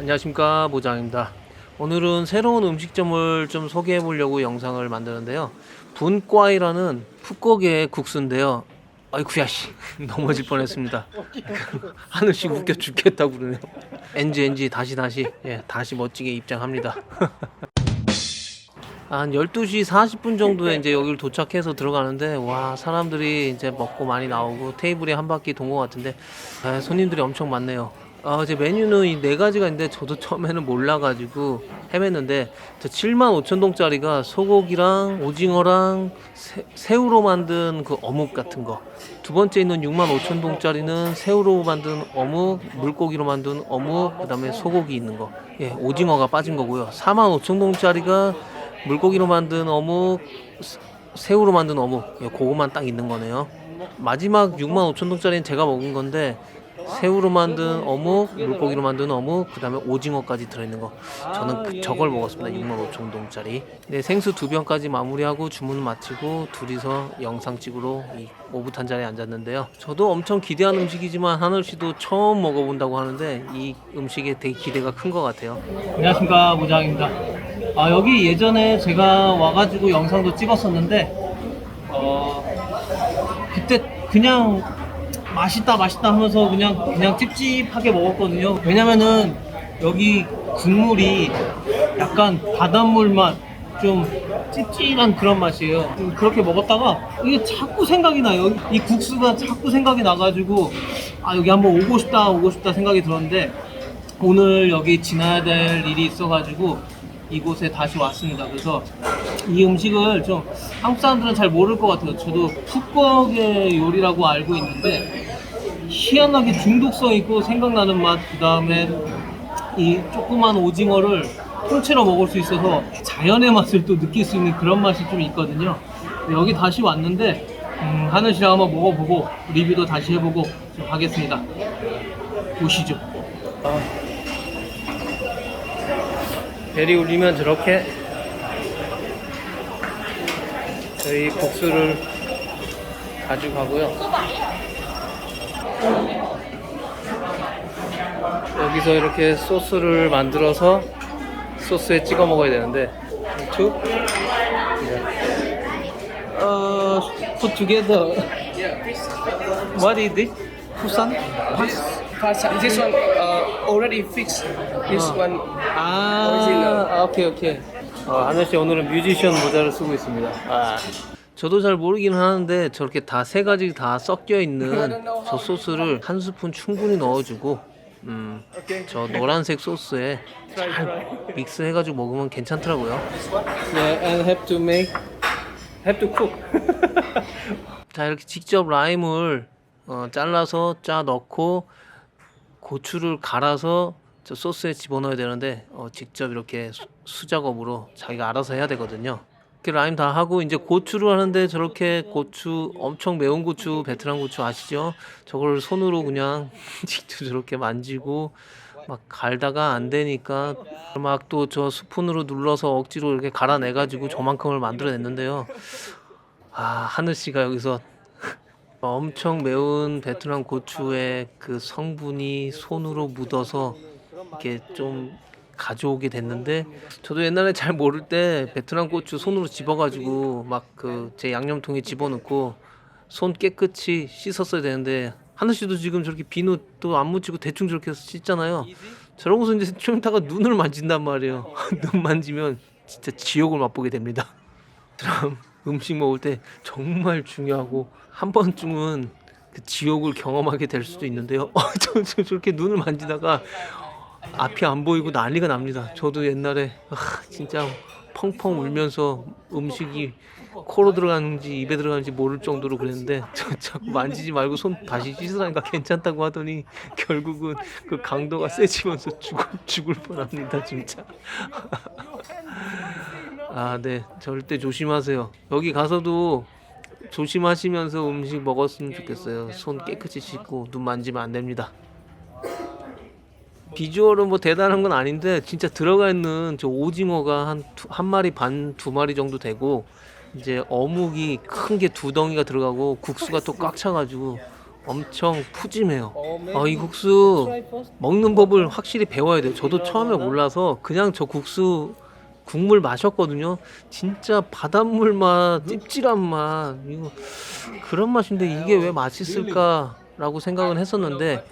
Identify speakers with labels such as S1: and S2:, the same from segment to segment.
S1: 안녕하십니까 모장입니다. 오늘은 새로운 음식점을 좀 소개해 보려고 영상을 만드는데요. 분과이라는 푸꺽의 국수인데요. 아이쿠야 씨 넘어질 뻔했습니다. 하늘씨 웃겨 죽겠다고 그러네요. 엔지 엔지 다시 다시 예 다시 멋지게 입장합니다. 한 12시 40분 정도에 이제 여기를 도착해서 들어가는데 와 사람들이 이제 먹고 많이 나오고 테이블에 한 바퀴 돈 것 같은데 아, 손님들이 엄청 많네요. 아, 제 메뉴는 이 네 가지가 있는데 저도 처음에는 몰라가지고 헤맸는데 저 7만 5천 동짜리가 소고기랑 오징어랑 새, 새우로 만든 그 어묵 같은 거. 두 번째 있는 6만 5천 동짜리는 새우로 만든 어묵, 물고기로 만든 어묵, 그다음에 소고기 있는 거. 예, 오징어가 빠진 거고요. 4만 5천 동짜리가 물고기로 만든 어묵, 새- 새우로 만든 어묵. 예, 그거만 딱 있는 거네요. 마지막 6만 5천 동짜리는 제가 먹은 건데 새우로 만든 어묵, 물고기로 만든 어묵, 그 다음에 오징어까지 들어있는 거. 저는 그- 저걸 먹었습니다. 6만 5천 동짜리. 네, 생수 두 병까지 마무리하고 주문 마치고 둘이서 영상 찍으러 이 오붓한 자리에 앉았는데요. 저도 엄청 기대한 음식이지만 하늘 씨도 처음 먹어본다고 하는데 이 음식에 되게 기대가 큰 것 같아요. 안녕하십니까 모장입니다. 아 여기 예전에 제가 와가지고 영상도 찍었었는데 어 그때 그냥 맛있다 맛있다 하면서 그냥 그냥 찝찝하게 먹었거든요. 왜냐면은 여기 국물이 약간 바닷물 맛 좀 찝찝한 그런 맛이에요. 음, 그렇게 먹었다가 이게 자꾸 생각이 나요. 이 국수가 자꾸 생각이 나가지고 아 여기 한번 오고 싶다 오고 싶다 생각이 들었는데 오늘 여기 지나야 될 일이 있어가지고 이곳에 다시 왔습니다. 그래서 이 음식을 좀 한국 사람들은 잘 모를 것 같아요. 저도 푸꺽의 요리라고 알고 있는데 희한하게 중독성 있고 생각나는 맛, 그 다음에 이 조그만 오징어를 통째로 먹을 수 있어서 자연의 맛을 또 느낄 수 있는 그런 맛이 좀 있거든요. 여기 다시 왔는데 음, 하늘 씨랑 한번 먹어보고 리뷰도 다시 해보고 좀 하겠습니다. 보시죠. 배리 울리면 저렇게 저희 국수를 가져가고요. 여기서 이렇게 소스를 만들어서 소스에 찍어 먹어야 되는데 투 어, put together. What is this? 부산?
S2: Pasta. This one uh, already fixed. This
S1: Oh.
S2: one
S1: 아,
S2: Original.
S1: 아, 오케이 오케이. 어, 하늘 씨 오늘은 뮤지션 모자를 쓰고 있습니다. 아. 저도 잘 모르긴 하는데 저렇게 다 세 가지 다 섞여 있는 저 소스를 한 스푼 충분히 넣어주고, 음. 저 노란색 소스에 잘 믹스해가지고 먹으면 괜찮더라고요. Yeah, and have to make, have to cook. 자 이렇게 직접 라임을 어, 잘라서 짜 넣고 고추를 갈아서 저 소스에 집어넣어야 되는데 어, 직접 이렇게 수, 수작업으로 자기가 알아서 해야 되거든요. 이렇게 라임 다 하고 이제 고추를 하는데 저렇게 고추 엄청 매운 고추 베트남 고추 아시죠? 저걸 손으로 그냥 직접 저렇게 만지고 막 갈다가 안 되니까 막 또 저 스푼으로 눌러서 억지로 이렇게 갈아내 가지고 저만큼을 만들어냈는데요. 아 하늘 씨가 여기서 엄청 매운 베트남 고추의 그 성분이 손으로 묻어서 이렇게 좀 가져오게 됐는데 저도 옛날에 잘 모를 때 베트남 고추 손으로 집어가지고 막 그 제 양념통에 집어넣고 손 깨끗이 씻었어야 되는데 하늘 씨도 지금 저렇게 비누 또 안 묻히고 대충 저렇게 씻잖아요. 저러고서 이제 좀 있다가 눈을 만진단 말이에요. 눈 만지면 진짜 지옥을 맛보게 됩니다. 그럼 음식 먹을 때 정말 중요하고 한 번쯤은 그 지옥을 경험하게 될 수도 있는데요. 어, 저, 저 저렇게 눈을 만지다가 앞이 안 보이고 난리가 납니다. 저도 옛날에 아, 진짜 펑펑 울면서 음식이 코로 들어가는지 입에 들어가는지 모를 정도로 그랬는데 저 자꾸 만지지 말고 손 다시 씻으라니까 괜찮다고 하더니 결국은 그 강도가 세지면서 죽을 죽을 뻔합니다 진짜. 아, 네. 절대 조심하세요. 여기 가서도 조심하시면서 음식 먹었으면 좋겠어요. 손 깨끗이 씻고 눈 만지면 안 됩니다. 비주얼은 뭐 대단한 건 아닌데 진짜 들어가 있는 저 오징어가 한 한 마리 반 두 마리 정도 되고 이제 어묵이 큰 게 두 덩이가 들어가고 국수가 또 꽉 차가지고 엄청 푸짐해요. 아, 이 국수 먹는 법을 확실히 배워야 돼요. 저도 처음에 몰라서 그냥 저 국수 국물 마셨거든요. 진짜 바닷물 맛, 찝찝한 맛. 이거 그런 맛인데 이게 왜 맛있을까라고 생각은 했었는데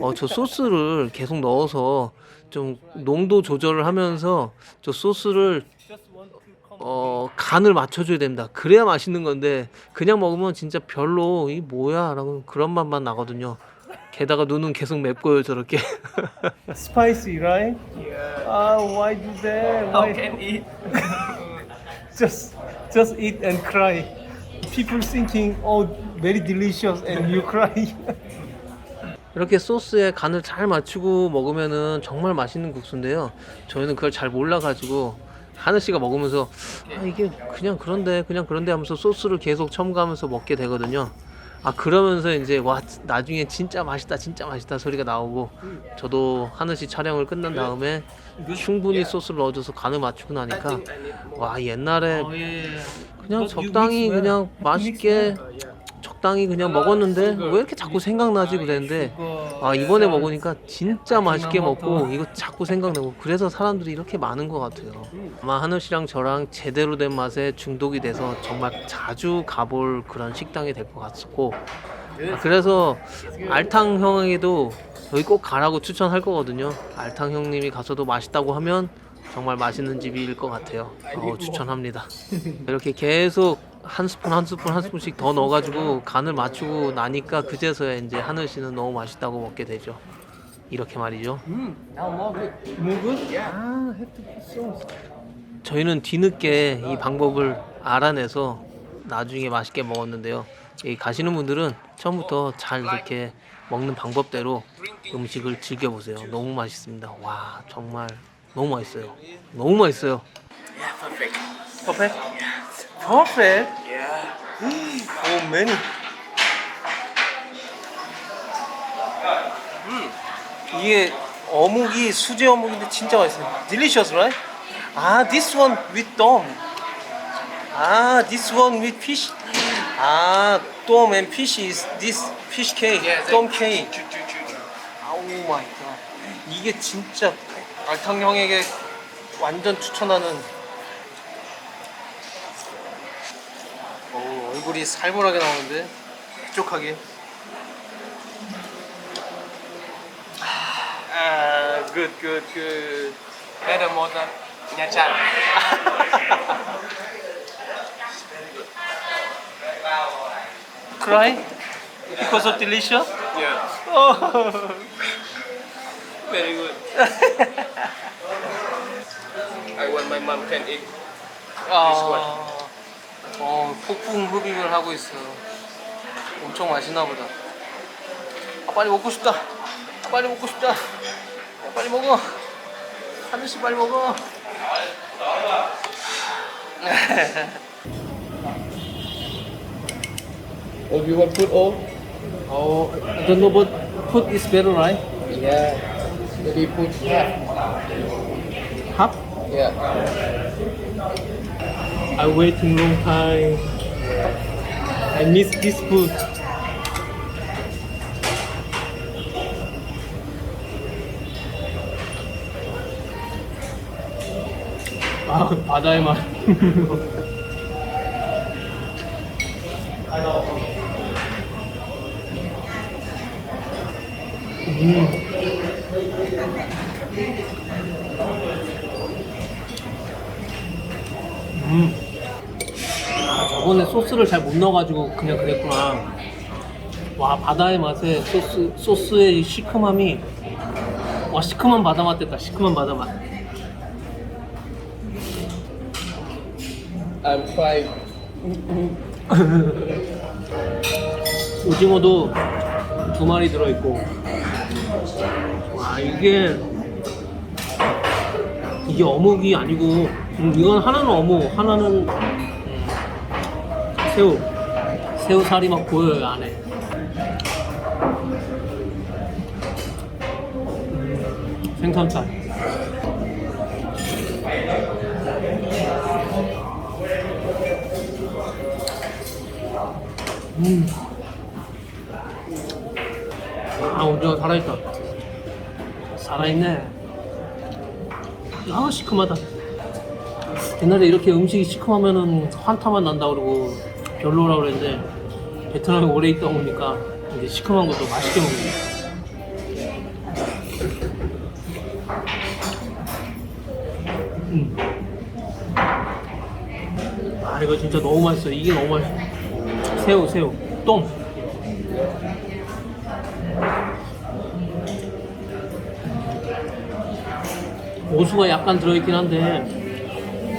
S1: 어, 저 소스를 계속 넣어서 좀 농도 조절을 하면서 저 소스를 어, 간을 맞춰줘야 됩니다. 그래야 맛있는 건데 그냥 먹으면 진짜 별로 이 뭐야라고 그런 맛만 나거든요. 게다가 눈은 계속 맵고요 저렇게.
S3: Spicy, right? Yeah. Ah, why do that?
S2: How
S3: Why?
S2: can eat?
S3: Just, just eat and cry. People thinking, oh, very delicious, and you cry.
S1: 이렇게 소스에 간을 잘 맞추고 먹으면은 정말 맛있는 국수인데요. 저희는 그걸 잘 몰라가지고 하늘 씨가 먹으면서 아 이게 그냥 그런데 그냥 그런데 하면서 소스를 계속 첨가하면서 먹게 되거든요. 아 그러면서 이제 와 나중에 진짜 맛있다 진짜 맛있다 소리가 나오고 저도 하늘 씨 촬영을 끝난 다음에 충분히 소스를 넣어줘서 간을 맞추고 나니까 와 옛날에 그냥 적당히 그냥 맛있게 적당히 그냥 먹었는데 왜 이렇게 자꾸 생각나지 그랬는데 아 이번에 먹으니까 진짜 맛있게 먹고. 이거 자꾸 생각나고 그래서 사람들이 이렇게 많은 것 같아요. 아마 하늘 씨랑 저랑 제대로 된 맛에 중독이 돼서 정말 자주 가볼 그런 식당이 될 것 같고. 아, 그래서 알탕 형에게도 여기 꼭 가라고 추천할 거거든요. 알탕 형님이 가서도 맛있다고 하면 정말 맛있는 집일 것 같아요 어, 추천합니다 이렇게 계속 한 스푼 한 스푼 한 스푼씩 더 넣어가지고 간을 맞추고 나니까 그제서야 이제 하늘 씨는 너무 맛있다고 먹게 되죠. 이렇게 말이죠.
S3: Have to put sauce.
S1: 저희는 뒤늦게 이 방법을 알아내서 나중에 맛있게 먹었는데요. 이 가시는 분들은 처음부터 잘 이렇게 먹는 방법대로 음식을 즐겨보세요. 너무 맛있습니다. 와 정말 너무 맛있어요. 너무 맛있어요.
S2: Yeah, perfect.
S3: Perfect? Perfect?
S2: Yeah.
S3: Oh, many. 이게 어묵이 수제 어묵인데 진짜 맛있어요. Delicious, right? 아, this one with dom. 아, this one with fish. 아, dom and fish is this fish cake,
S2: Yeah,
S3: dom cake. 아우 마이 갓. 이게 진짜 알탕 형에게 완전 추천하는 오, 얼굴이 살벌하게 나오는데 뾰족하게 아, good, good, good.
S2: Better more than Nha Trang.
S3: Cry? Because of delicious?
S2: Yeah.
S3: Oh.
S2: Very good. I want my mom can eat.
S3: 아, 어, 폭풍 흡입을 하고 있어. 엄청 맛있나 보다. 아, 빨리 먹고 싶다. 아, 빨리 먹고 싶다. 야, 빨리 먹어. 하늘씨 빨리 먹어.
S2: Oh, you want food all?
S3: Oh, I don't know, but food is better, right?
S2: Yeah. Maybe put half.
S3: Half?
S2: Yeah.
S3: I waiting long time. I miss this food. 아, 바다의 맛. 아, 저번에 소스를 잘 못 넣어가지고 그냥 그랬구나. 와 바다의 맛에 소스 소스의 이 시큼함이 와 시큼한 바다 맛 됐다. 시큼한 바다 맛.
S2: I'm trying.
S3: 오징어도 두 마리 들어있고. 와 이게 이게 어묵이 아니고 음, 이건 하나는 어묵, 하나는 음, 새우. 새우 살이 막 보여요 안에. 음, 생선살. 음.
S1: 오징어 살아있다. 살아있네. 아, 시큼하다. 옛날에 이렇게 음식이 시큼하면은 환타만 난다 그러고 별로라 그랬는데 베트남에 오래 있다 보니까 이제 시큼한 것도 맛있게 먹네. 음. 아 이거 진짜 너무 맛있어. 이게 너무 맛있어. 새우 새우 똥. 고수가 약간 들어있긴 한데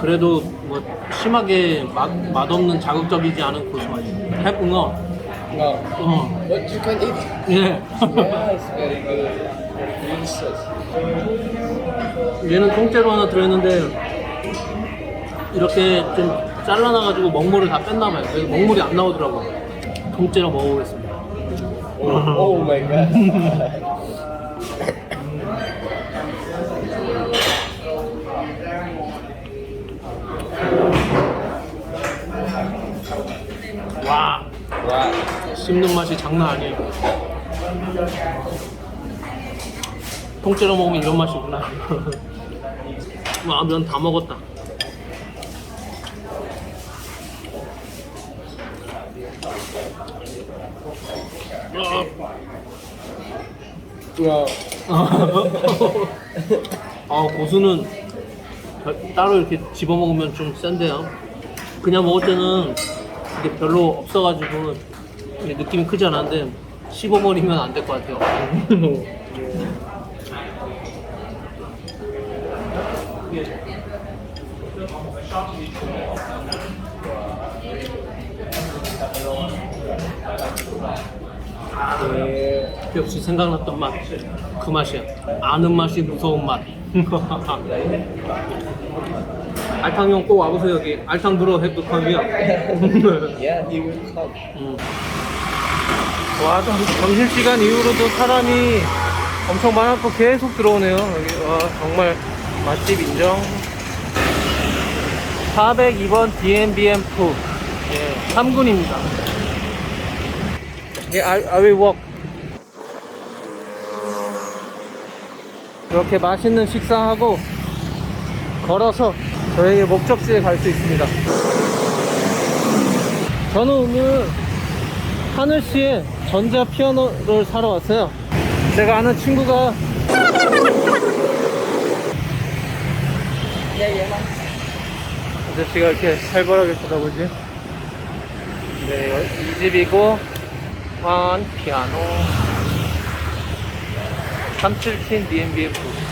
S1: 그래도 뭐 심하게 맛, 맛없는 자극적이지 않은 고수 맛이 해붕어
S2: No.
S1: 어.
S2: But you can eat.
S1: 예
S2: Yes, very good. Delicious.
S1: 얘는 통째로 하나 들어있는데 이렇게 좀 잘라놔가지고 먹물을 다 뺐나봐요 그래서 먹물이 안 나오더라고 통째로 먹어보겠습니다
S2: Oh, oh my god.
S1: 와. 씹는 맛이 장난 아니에요 통째로 먹으면 이런 맛이구나 와면 다 먹었다. 아 고수는 별- 따로 이렇게 집어 먹으면 좀 센데요. 그냥 먹을 때는 이게 별로 없어가지고 느낌이 크지 않았는데 씹어버리면 안 될 것 같아요.
S2: Yeah.
S1: 역시 생각났던 맛. 그 맛이야. 아는 맛이 무서운 맛. 알탕 형 꼭 와보세요 여기. 알탕 들어 핵독함이야.
S2: Yeah, he will come.
S1: 음. 와, 점- 점심시간 이후로도 사람이 엄청 많았고 계속 들어오네요. 여기, 와, 정말 맛집 인정. 402번 DMBM 푸. 예, 3군입니다. 예, I, I will walk. 이렇게 맛있는 식사하고 걸어서 저희의 목적지에 갈 수 있습니다. 저는 오늘 하늘시에 전자 피아노를 사러 왔어요. 제가 아는 친구가 아저씨가 이렇게 살벌하게 쳐다보지. 네, 이 집이고 환 피아노 377 DMBF